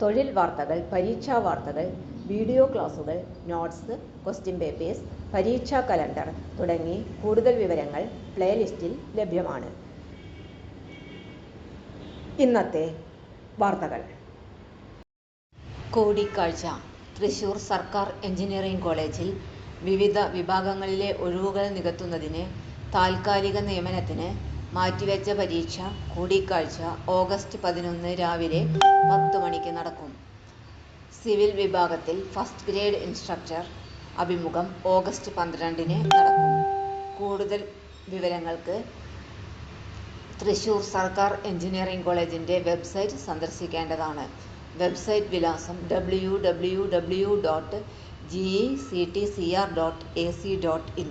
തൊഴിൽ വാർത്തകൾ പരീക്ഷാ വാർത്തകൾ വീഡിയോ ക്ലാസുകൾ നോട്ട്സ് ക്വസ്റ്റ്യൻ പേപ്പേഴ്സ് പരീക്ഷാ കലണ്ടർ തുടങ്ങി കൂടുതൽ വിവരങ്ങൾ പ്ലേലിസ്റ്റിൽ ലഭ്യമാണ്. ഇന്നത്തെ വാർത്തകൾ. കൂടിക്കാഴ്ച. തൃശൂർ സർക്കാർ എഞ്ചിനീയറിംഗ് കോളേജിൽ വിവിധ വിഭാഗങ്ങളിലെ ഒഴിവുകൾ നികത്തുന്നതിന് താൽക്കാലിക നിയമനത്തിന് മാറ്റിവെച്ച പരീക്ഷ കൂടിക്കാഴ്ച ഓഗസ്റ്റ് പതിനൊന്ന് രാവിലെ പത്ത് മണിക്ക് നടക്കും. സിവിൽ വിഭാഗത്തിൽ ഫസ്റ്റ് ഗ്രേഡ് ഇൻസ്ട്രക്ടർ അഭിമുഖം ഓഗസ്റ്റ് പന്ത്രണ്ടിന് നടക്കും. കൂടുതൽ വിവരങ്ങൾക്ക് തൃശൂർ സർക്കാർ എഞ്ചിനീയറിംഗ് കോളേജിന്റെ വെബ്സൈറ്റ് സന്ദർശിക്കേണ്ടതാണ്. വെബ്സൈറ്റ് വിലാസം W W W dot G E C T C R dot A C dot in